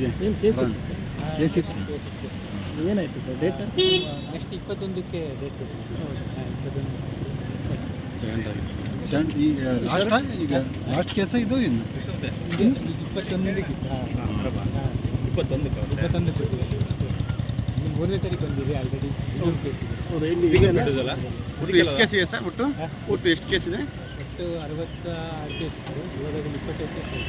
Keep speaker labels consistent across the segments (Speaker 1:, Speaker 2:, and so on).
Speaker 1: ವಿಜಯ್
Speaker 2: ಏನು ಕೇಸ್ ಇತ್ತು sir.
Speaker 1: Case ಇತ್ತು
Speaker 2: ಏನಾಯ್ತು ಸರ್ ಡೇಟ್?
Speaker 3: ನೆಕ್ಸ್ಟ್ ಇಪ್ಪತ್ತೊಂದಕ್ಕೆ ಡೇಟ್ ಇಪ್ಪತ್ತೊಂದು.
Speaker 1: ಈಗ ಲಾಸ್ಟ್ ಈಗ ಲಾಸ್ಟ್ ಕೇಸ ಇದು ಇನ್ನು?
Speaker 3: ಇಪ್ಪತ್ತೊಂದಕ್ಕೆ ಇಪ್ಪತ್ತೊಂದಕ್ಕೆ ಇಪ್ಪತ್ತೊಂದಕ್ಕೆ ಇನ್ನು ಮೂರನೇ ತಾರೀಕು ಬಂದಿದೆ ಆಲ್ರೆಡಿ ಇನ್ನೊಂದು ಕೇಸ್ ಇದೆ
Speaker 4: ಎಷ್ಟು ಕೇಸ್ ಇದೆ ಸರ್ ಒಟ್ಟು? ಒಟ್ಟು ಎಷ್ಟು ಕೇಸ್ ಇದೆ?
Speaker 3: ಒಟ್ಟು ಅರವತ್ತ ಆರು ಕೇಸ್ ಇವಾಗ ಇಪ್ಪತ್ತೈದು ಕೇಸ್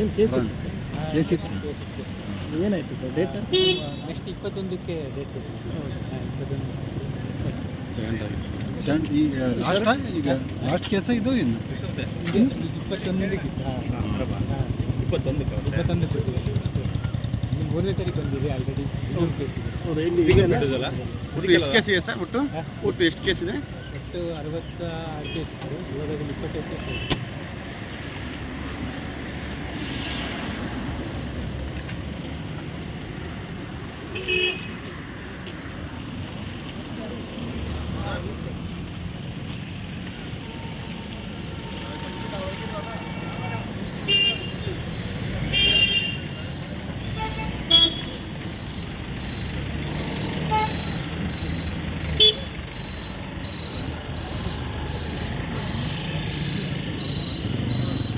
Speaker 2: ಏನು ಕೇಸ್
Speaker 1: ಬಾ.
Speaker 2: ಸರ್
Speaker 1: ಕೇಸ್ ಇತ್ತು.
Speaker 2: ಏನಾಯ್ತು ಸರ್? ಡೇಟ್
Speaker 3: ನೆಕ್ಸ್ಟ್ ಇಪ್ಪತ್ತೊಂದಕ್ಕೆ ಡೇಟ್ ಇಪ್ಪತ್ತೊಂದು.
Speaker 1: ಈಗ ಲಾಸ್ಟ್ ಈಗ ಲಾಸ್ಟ್ ಕೇಸ ಇದು ಇನ್ನು?
Speaker 3: ಇಪ್ಪತ್ತೊಂದಕ್ಕೆ ಇಪ್ಪತ್ತೊಂದಕ್ಕೆ ಇಪ್ಪತ್ತೊಂದಕ್ಕೆ ಮೂರನೇ ತಾರೀಕು ಬಂದಿದೆ ಆಲ್ರೆಡಿ ಇನ್ನೊಂದು ಕೇಸ್ ಇದೆ.
Speaker 2: ಇಲ್ಲಿ
Speaker 4: ಎಷ್ಟು ಕೇಸ್ ಇದೆ ಸರ್ ಒಟ್ಟು? ಒಟ್ಟು ಎಷ್ಟು ಕೇಸ್ ಇದೆ?
Speaker 3: ಒಟ್ಟು ಅರವತ್ತ ಆರು ಕೇಸ್ ಇತ್ತು ಇವಾಗ ಇಪ್ಪತ್ತೈದು ಕೇಸ್